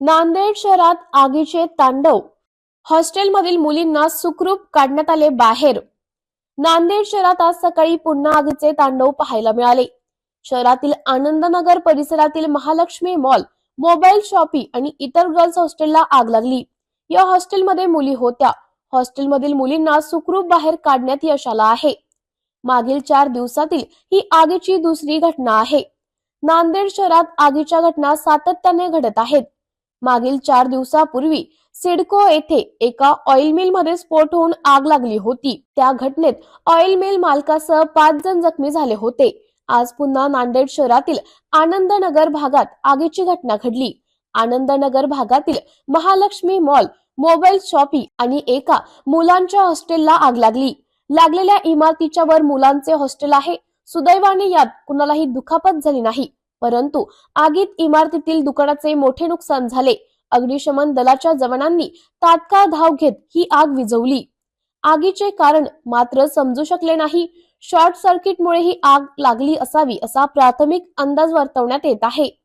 नांदेड शहरात आगीचे तांडव. हॉस्टेलमधील मुलींना सुखरूप काढण्यात आले बाहेर. नांदेड शहरात आज सकाळी पुन्हा आगीचे तांडव पाहायला मिळाले. शहरातील आनंदनगर परिसरातील महालक्ष्मी मॉल मोबाईल शॉपी आणि इतर गर्ल्स हॉस्टेलला आग लागली. या हॉस्टेलमध्ये मुली होत्या. हॉस्टेलमधील मुलींना सुखरूप बाहेर काढण्यात यश आला आहे. मागील चार दिवसातील ही आगीची दुसरी घटना आहे. नांदेड शहरात आगीच्या घटना सातत्याने घडत आहेत. मागील चार दिवसापूर्वी सिडको येथे एका ऑइल मिलमध्ये स्फोट होऊन आग लागली होती. त्या घटनेत ऑइल मिल मालकासह पाच जण जखमी झाले होते. आज पुन्हा नांदेड शहरातील आनंदनगर भागात आगीची घटना घडली. आनंदनगर भागातील महालक्ष्मी मॉल मोबाईल शॉपी आणि एका मुलांच्या हॉस्टेलला आग लागली. लागलेल्या इमारतीच्या वर मुलांचे हॉस्टेल आहे. सुदैवाने यात कुणालाही दुखापत झाली नाही. परंतु आगीत इमारतीतील दुकानाचे मोठे नुकसान झाले. अग्निशमन दलाच्या जवानांनी तात्काळ धाव घेत ही आग विझवली. आगीचे कारण मात्र समजू शकले नाही. शॉर्ट सर्किटमुळे ही आग लागली असावी असा प्राथमिक अंदाज वर्तवण्यात येत आहे.